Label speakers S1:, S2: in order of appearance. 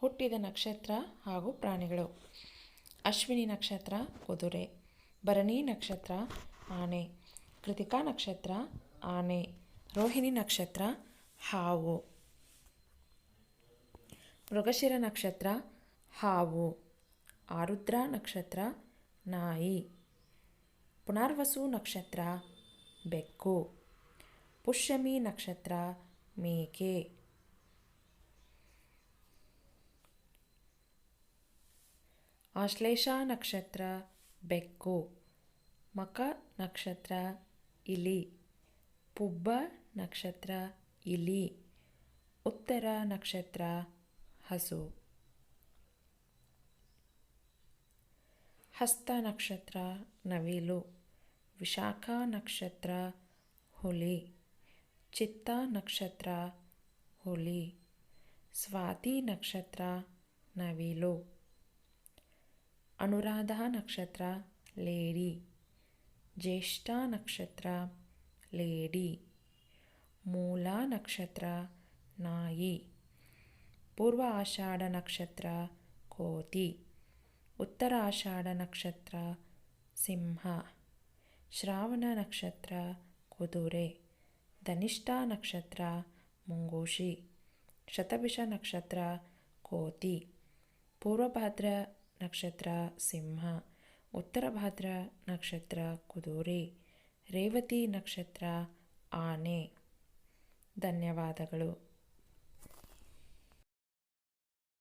S1: ಹುಟ್ಟಿದ ನಕ್ಷತ್ರ ಹಾಗೂ ಪ್ರಾಣಿಗಳು. ಅಶ್ವಿನಿ ನಕ್ಷತ್ರ, ಕುದುರೆ. ಭರಣಿ ನಕ್ಷತ್ರ, ಆನೆ. ಕೃತಿಕಾ ನಕ್ಷತ್ರ, ಆನೆ. ರೋಹಿಣಿ ನಕ್ಷತ್ರ, ಹಾವು. ಮೃಗಶಿರ ನಕ್ಷತ್ರ, ಹಾವು. ಆರುದ್ರ ನಕ್ಷತ್ರ, ನಾಯಿ. ಪುನರ್ವಸು ನಕ್ಷತ್ರ, ಬೆಕ್ಕು. ಪುಷ್ಯಮಿ ನಕ್ಷತ್ರ, ಮೇಕೆ. ಆಶ್ಲೇಷ ನಕ್ಷತ್ರ ಬೆಕ್ಕು, ಮಕ ನಕ್ಷತ್ರ ಇಲಿ, ಪುಬ್ಬ ನಕ್ಷತ್ರ ಇಲಿ, ಉತ್ತರ ನಕ್ಷತ್ರ ಹಸು. ಹಸ್ತ ನಕ್ಷತ್ರ ನವಿಲು, ವಿಶಾಖ ನಕ್ಷತ್ರ ಹುಲಿ, ಚಿತ್ತ ನಕ್ಷತ್ರ ಹುಲಿ, ಸ್ವಾತಿ ನಕ್ಷತ್ರ ನವಿಲು. ಅನುರಾಧ ನಕ್ಷತ್ರ ಲೇಡಿ. ಜ್ಯೇಷ್ಠ ನಕ್ಷತ್ರ ಲೇಡಿ. ಮೂಲ ನಕ್ಷತ್ರ ನಾಯಿ. ಪೂರ್ವ ಆಷಾಢ ನಕ್ಷತ್ರ ಕೋತಿ. ಉತ್ತರ ಆಷಾಢ ನಕ್ಷತ್ರ ಸಿಂಹ. ಶ್ರಾವಣ ನಕ್ಷತ್ರ ಕುದುರೆ. ಧನಿಷ್ಠ ನಕ್ಷತ್ರ ಮುಂಗೂಷಿ. ಶತಭಿಷ ನಕ್ಷತ್ರ ಕೋತಿ. ಪೂರ್ವಭಾದ್ರ ನಕ್ಷತ್ರ ಸಿಂಹ ಉತ್ತರ ಭಾದ್ರ ನಕ್ಷತ್ರ ಕುದುರೆ ರೇವತಿ ನಕ್ಷತ್ರ ಆನೆ. ಧನ್ಯವಾದಗಳು.